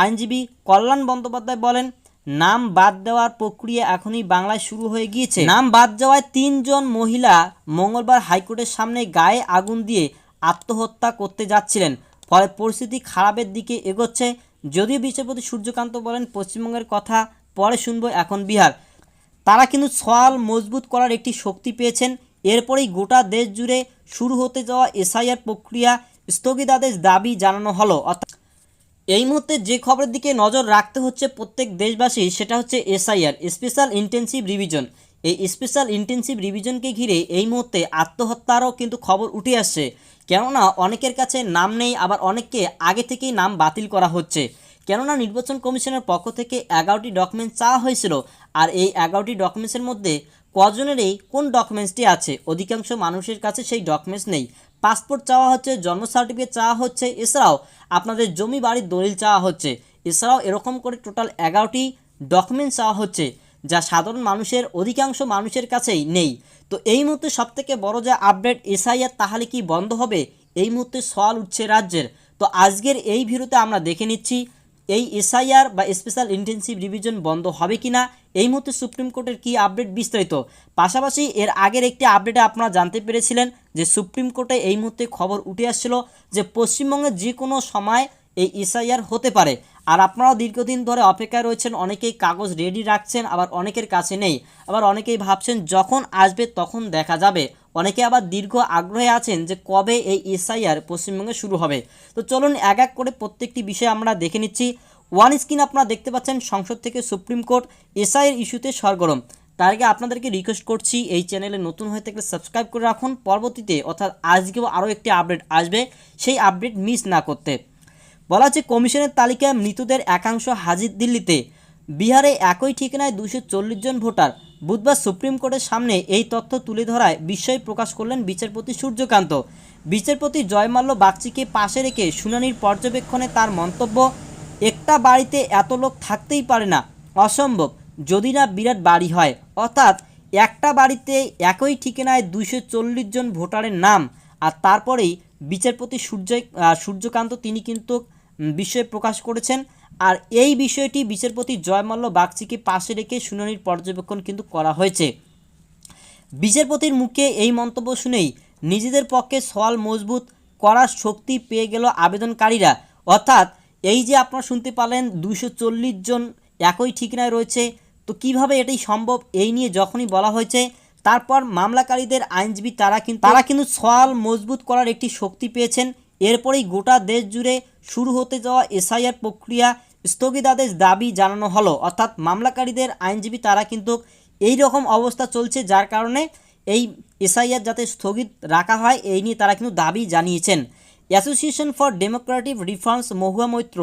আইনজীবী কল্যাণ বন্দ্যোপাধ্যায় বলেন, নাম বাদ দেওয়ার প্রক্রিয়া এখনই বাংলায় শুরু হয়ে গিয়েছে। নাম বাদ যাওয়ায় তিনজন মহিলা মঙ্গলবার হাইকোর্টের সামনে গায়ে আগুন দিয়ে আত্মহত্যা করতে যাচ্ছিলেন। ফলে পরিস্থিতি খারাপের দিকে এগোচ্ছে। যদিও বিচারপতি সূর্যকান্ত বলেন, পশ্চিমবঙ্গের কথা পরে শুনব এখন বিহার। তারা কিন্তু সওয়াল মজবুত করার একটি শক্তি পেয়েছেন। এরপরেই গোটা দেশ জুড়ে শুরু হতে যাওয়া এসআইআর প্রক্রিয়া স্থগিতাদেশ দাবি জানানো হলো। অর্থাৎ এই মুহূর্তে যে খবরের দিকে নজর রাখতে হচ্ছে প্রত্যেক দেশবাসী, সেটা হচ্ছে এসআইআর, স্পেশাল ইন্টেন্সিভ রিভিশন। এই স্পেশাল ইন্টেন্সিভ রিভিশনকে ঘিরে এই মুহূর্তে আত্মহত্যারও কিন্তু খবর উঠে আসছে। কেননা, অনেকের কাছে নাম নেই, আবার অনেককে আগে থেকেই নাম বাতিল করা হচ্ছে। কেননা নির্বাচন কমিশনের পক্ষ থেকে এগারোটি ডকুমেন্ট চাওয়া হয়েছিল, আর এই এগারোটি ডকুমেন্টসের মধ্যে কজনেরই কোন ডকুমেন্টসটি আছে? অধিকাংশ মানুষের কাছে সেই ডকুমেন্টস নেই। পাসপোর্ট চাওয়া হচ্ছে, জন্ম সার্টিফিকেট চাওয়া হচ্ছে, এছাড়াও আপনাদের জমি বাড়ির দলিল চাওয়া হচ্ছে। এছাড়াও এরকম করে টোটাল এগারোটি ডকুমেন্টস চাওয়া হচ্ছে, যা সাধারণ মানুষের, অধিকাংশ মানুষের কাছেই নেই। তো এই মুহূর্তে সবথেকে বড় যে আপডেট এসআইআর, তাহলে কি বন্ধ হবে? এই মুহূর্তে সওয়াল উঠছে রাজ্যের। তো আজকের এই ভিডিওতে আমরা দেখে নিচ্ছি এই এসআইআর বা স্পেশাল ইন্টেন্সিভ রিভিশন বন্ধ হবে কি না এই মুহূর্তে সুপ্রিম কোর্টের কি আপডেট বিস্তারিত? পাশাপাশি এর আগের একটি আপডেটে আপনারা জানতে পেরেছিলেন যে সুপ্রিম কোর্টে এই মুহূর্তে খবর উঠে আসছিল যে পশ্চিমবঙ্গে যে কোনো সময় এই এসআইআর হতে পারে। আর আপনারাও দীর্ঘদিন ধরে অপেক্ষায় রয়েছেন, অনেকেই কাগজ রেডি রাখছেন, আবার অনেকের কাছে নেই। আবার অনেকেই ভাবছেন যখন আসবে তখন দেখা যাবে। অনেকে আবার দীর্ঘ আগ্রহে আছেন যে কবে এই এসআইআর পশ্চিমবঙ্গে শুরু হবে। তো চলুন এক এক করে প্রত্যেকটি বিষয় আমরা দেখে নিচ্ছি। ওয়ান স্ক্রিন আপনারা দেখতে পাচ্ছেন সংসদ থেকে সুপ্রিম কোর্ট এসআইয়ের ইস্যুতে সরগরম। তার আগে আপনাদেরকে রিকোয়েস্ট করছি, এই চ্যানেলে নতুন হয়ে থাকলে সাবস্ক্রাইব করে রাখুন। পরবর্তীতে অর্থাৎ আজকেও আরও একটি আপডেট আসবে, সেই আপডেট মিস না করতে। বলা হচ্ছে কমিশনের তালিকায় মৃতদের একাংশ হাজির দিল্লিতে। বিহারে একই ঠিকানায় দুশো জন ভোটার। বুধবার সুপ্রিম কোর্টের সামনে এই তথ্য তুলে ধরায় বিস্ময় প্রকাশ করলেন বিচারপতি সূর্যকান্ত। বিচারপতি জয়মাল্য বাগচিকে পাশে রেখে শুনানির পর্যবেক্ষণে তার মন্তব্য, একটা বাড়িতে এত লোক থাকতেই পারে না, অসম্ভব, যদি না বিরাট বাড়ি হয়। অর্থাৎ, একটা বাড়িতে একই ঠিকানায় দুইশো চল্লিশ জন ভোটারের নাম, আর তারপরেই বিচারপতি সূর্য সূর্যকান্ত, তিনি কিন্তু বিস্ময় প্রকাশ করেছেন। আর এই বিষয়টি বিচারপতি জয়মাল্য বাগচিকে পাশে রেখে শুনানির পর্যবেক্ষণ কিন্তু করা হয়েছে। বিচারপতির মুখে এই মন্তব্য শুনেই নিজেদের পক্ষে সওয়াল মজবুত করার শক্তি পেয়ে গেল আবেদনকারীরা। অর্থাৎ এই যে আপনারা শুনতে পারলেন দুশো চল্লিশ জন একই ঠিকানায় রয়েছে তো কীভাবে এটাই সম্ভব এই নিয়ে যখনই বলা হয়েছে তারপর মামলাকারীদের আইনজীবী তারা কিন্তু তারা কিন্তু সওয়াল মজবুত করার একটি শক্তি পেয়েছেন। এরপরেই গোটা দেশ জুড়ে শুরু হতে যাওয়া এসআইআর প্রক্রিয়া স্থগিতাদেশ দাবি জানানো হলো। অর্থাৎ মামলাকারীদের আইনজীবী তারা কিন্তু এই রকম অবস্থা চলছে যার কারণে এই এসআইআর যাতে স্থগিত রাখা হয়, এই নিয়ে তারা কিন্তু দাবি জানিয়েছেন। Association for democratic reforms Mahua Moitra,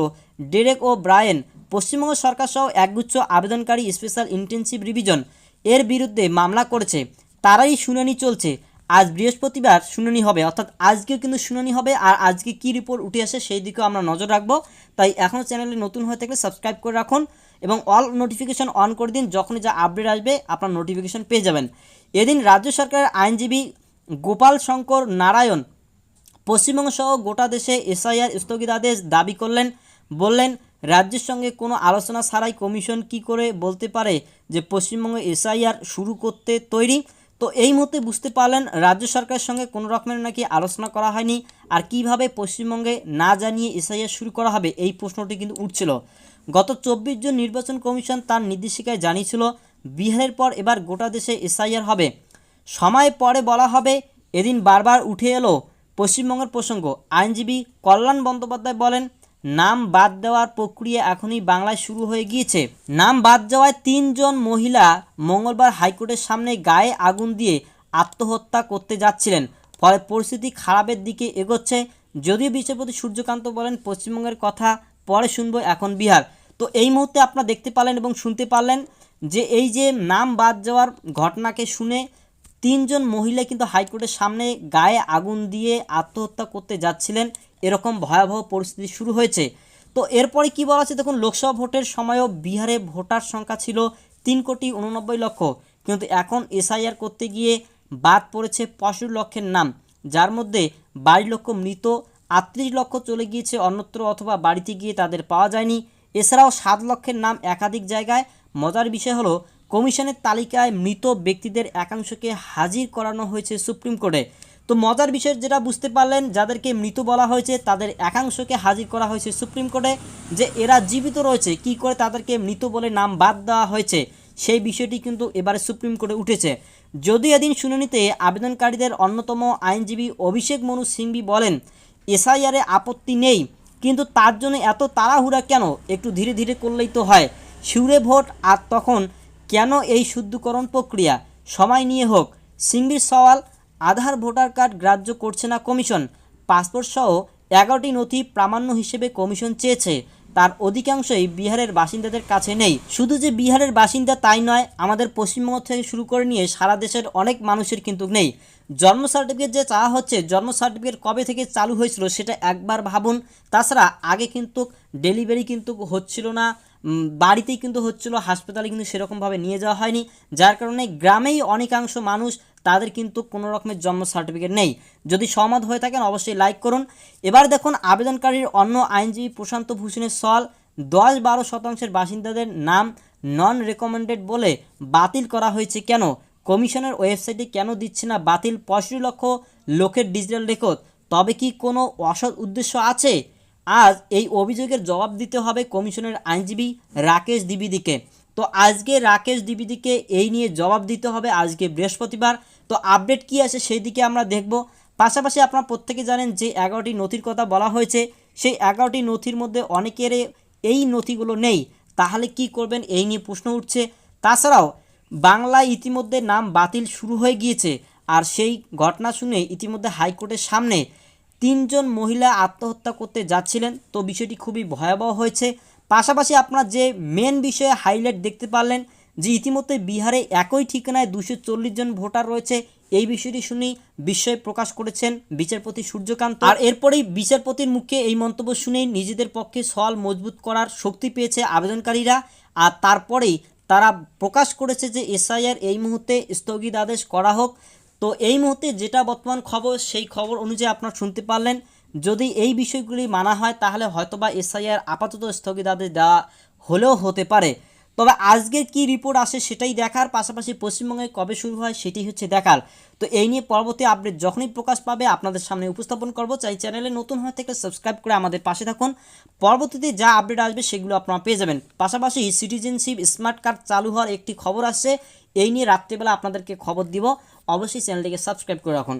Derek O'Brien, Paschimbanga সরকার সহ একগুচ্ছ আবেদনকারী স্পেশাল ইন্টেনসিভ রিভিশন এর বিরুদ্ধে মামলা করেছে। তারাই শুনানি চলছে। আজ বৃহস্পতিবার শুনানি হবে। অর্থাৎ আজকেও কিন্তু শুনানি হবে আর আজকে কি রিপোর্ট উঠে আসে সেই দিকেও আমরা নজর রাখব। তাই এখনও চ্যানেলে নতুন হয়ে থাকলে সাবস্ক্রাইব করে রাখুন এবং অল নোটিফিকেশন অন করে দিন। যখনই যা আপডেট আসবে, আপনার নোটিফিকেশন পেয়ে যাবেন। এদিন রাজ্য সরকারের আইনজীবী গোপাল শঙ্কর নারায়ণ পশ্চিমবঙ্গ সহ গোটা দেশে এসআইআর স্থগিতাদেশ দাবি করলেন। বললেন, রাজ্যের সঙ্গে কোনো আলোচনা ছাড়াই কমিশন কি করে বলতে পারে যে পশ্চিমবঙ্গে এসআইআর শুরু করতে তৈরি? তো এই মুহূর্তে বুঝতে পারলেন, রাজ্য সরকারের সঙ্গে কোনো রকমের নাকি আলোচনা করা হয়নি। আর কীভাবে পশ্চিমবঙ্গে না জানিয়ে এসআইআর শুরু করা হবে, এই প্রশ্নটি কিন্তু উঠছিল। গত চব্বিশ জন নির্বাচন কমিশন তার নির্দেশিকায় জানিয়েছিল, বিহারের পর এবার গোটা দেশে এসআইআর হবে। সময় পরে বলা হবে, এদিন বারবার উঠে এলো পশ্চিমবঙ্গের প্রসঙ্গ। আইনজীবী কল্যাণ বন্দ্যোপাধ্যায় বলেন নাম বাদ দেওয়ার প্রক্রিয়া এখনই বাংলায় শুরু হয়ে গিয়েছে। নাম বাদ যাওয়ায় তিনজন মহিলা মঙ্গলবার হাইকোর্টের সামনে গায়ে আগুন দিয়ে আত্মহত্যা করতে যাচ্ছিলেন। ফলে পরিস্থিতি খারাপের দিকে এগোচ্ছে। যদিও বিচারপতি সূর্যকান্ত বলেন, পশ্চিমবঙ্গের কথা পরে শুনব এখন বিহার। তো এই মুহূর্তে আপনারা দেখতে পারলেন এবং শুনতে পারলেন যে এই যে নাম বাদ যাওয়ার ঘটনাকে শুনে তিনজন মহিলা কিন্তু হাইকোর্টের সামনে গায়ে আগুন দিয়ে আত্মহত্যা করতে যাচ্ছিলেন। এরকম ভয়াবহ পরিস্থিতি শুরু হয়েছে। তো এরপরে কি বলা আছে দেখুন, লোকসভা ভোটের সময়ও বিহারে ভোটার সংখ্যা ছিল তিন কোটি উননব্বই লক্ষ। কিন্তু এখন এসআইআর করতে গিয়ে বাদ পড়েছে পঁয়ষট্টি লক্ষের নাম। যার মধ্যে বাইশ লক্ষ মৃত, আটত্রিশ লক্ষ চলে গিয়েছে অন্যত্র অথবা বাড়িতে গিয়ে তাদের পাওয়া যায়নি। এছাড়াও সাত লক্ষের নাম একাধিক জায়গায়। মজার বিষয় হলো, কমিশনের তালিকায় মৃত ব্যক্তিদের একাংশকে হাজির করানো হয়েছে সুপ্রিম কোর্টে। তো মজার বিষয় যেটা বুঝতে পারলেন, যাদেরকে মৃত বলা হয়েছে, তাদের একাংশকে হাজির করা হয়েছে সুপ্রিম কোর্টে যে এরা জীবিত রয়েছে, কি করে তাদেরকে মৃত বলে নাম বাদ দেওয়া হয়েছে, সেই বিষয়টি কিন্তু এবারে সুপ্রিম কোর্টে উঠেছে। যদি এদিন শুনানিতে আবেদনকারীদের অন্যতম আইনজীবী অভিষেক মনু সিংভি বলেন, এসআইআরে আপত্তি নেই, কিন্তু তার জন্য এত তাড়াহুড়া কেন? একটু ধীরে ধীরে করলেই তো হয়। শিউরে ভোট, আর তখন কেন এই শুদ্ধকরণ প্রক্রিয়া? সময় নিয়ে হোক। সিংভির সওয়াল আধার, ভোটার কার্ড গ্রাহ্য করছে না কমিশন। পাসপোর্ট সহ এগারোটি নথি প্রামাণ্য হিসেবে কমিশন চেয়েছে। তার অধিকাংশই বিহারের বাসিন্দাদের কাছে নেই। শুধু যে বিহারের বাসিন্দা তাই নয়, আমাদের পশ্চিমবঙ্গ থেকে শুরু করে নিয়ে সারা দেশের অনেক মানুষের কিন্তু নেই। জন্ম সার্টিফিকেট যে চাওয়া হচ্ছে, জন্ম সার্টিফিকেট কবে থেকে চালু হয়েছিল সেটা একবার ভাবুন। তাছাড়া আগে কিন্তু ডেলিভারি কিন্তু হচ্ছিল না। বাড়িতেই কিন্তু হচ্ছিল, হাসপাতালে কিন্তু সেরকমভাবে নিয়ে যাওয়া হয়নি। যার কারণে গ্রামেই অনেকাংশ মানুষ তাদের কিন্তু কোনো রকমের জন্ম সার্টিফিকেট নেই। যদি সহমত হয়ে থাকেন, অবশ্যই লাইক করুন। এবার দেখুন, আবেদনকারীর অন্য আইনজীবী প্রশান্ত ভূষণের সল দশ বারো শতাংশের বাসিন্দাদের নাম নন রেকমেন্ডেড বলে বাতিল করা হয়েছে কেন? কমিশনের ওয়েবসাইটে কেন দিচ্ছে না বাতিল? পঁয়ষট্টি লক্ষ লোকের ডিজিটাল রেকর্ড তবে কি কোনো অসৎ উদ্দেশ্য আছে? আজ এই অভিযোগের জবাব দিতে হবে কমিশনের আইনজীবী রাকেশ দ্বিবেদীকে। তো আজকে রাকেশ দ্বিবেদীকে এই নিয়ে জবাব দিতে হবে আজকে বৃহস্পতিবার। তো আপডেট কি আছে সেই দিকে আমরা দেখব। পাশাপাশি আপনারা প্রত্যেকে জানেন যে এগারোটি নথির কথা বলা হয়েছে। সেই এগারোটি নথির মধ্যে অনেকের এই নথিগুলো নেই। তাহলে কি করবেন এই নিয়ে প্রশ্ন উঠছে। তাছাড়াও বাংলায় ইতিমধ্যে নাম বাতিল শুরু হয়ে গিয়েছে। আর সেই ঘটনা শুনে ইতিমধ্যে হাইকোর্টের সামনে তিনজন মহিলা আত্মহত্যা করতে যাচ্ছিলেন, তো বিষয়টি খুবই ভয়াবহ হয়েছে। পাশাপাশি আপনারা যে মেন বিষয়ে হাইলাইট দেখতে পারলেন, যে ইতিমধ্যে বিহারে একই ঠিকানায় দুশো জন ভোটার রয়েছে, এই বিষয়টি শুনেই বিস্ময় প্রকাশ করেছেন বিচারপতি সূর্যকান্ত। আর এরপরেই বিচারপতির মুখে এই মন্তব্য শুনেই নিজেদের পক্ষে সওয়াল মজবুত করার শক্তি পেয়েছে আবেদনকারীরা। আর তারপরেই তারা প্রকাশ করেছে যে এসআইআর এই মুহূর্তে স্থগিতাদেশ করা হোক। তো এই মুহূর্তে যেটা বর্তমান খবর, সেই খবর অনুযায়ী আপনারা শুনতে পারলেন। যদি এই বিষয়গুলি মানা হয়, তাহলে হয়তোবা এসআইআর আপাতত স্থগিতাদেশ দেওয়া হলেও হতে পারে। তবে আজকের কি রিপোর্ট আসে সেটাই দেখার, পাশাপাশি পশ্চিমবঙ্গে কবে শুরু হয় সেটি হচ্ছে দেখার। তো এই নিয়ে পরবর্তী আপডেট যখনই প্রকাশ পাবে, আপনাদের সামনে উপস্থাপন করব। চাই চ্যানেলে নতুন হয়ে থেকে সাবস্ক্রাইব করে আমাদের পাশে থাকুন। পরবর্তীতে যা আপডেট আসবে, সেগুলো আপনারা পেয়ে যাবেন। পাশাপাশি সিটিজেনশিপ স্মার্ট কার্ড চালু হওয়ার একটি খবর আসছে। এই নিয়ে রাত্রিবেলা আপনাদেরকে খবর দিব। অবশ্যই চ্যানেলটিকে সাবস্ক্রাইব করে রাখুন।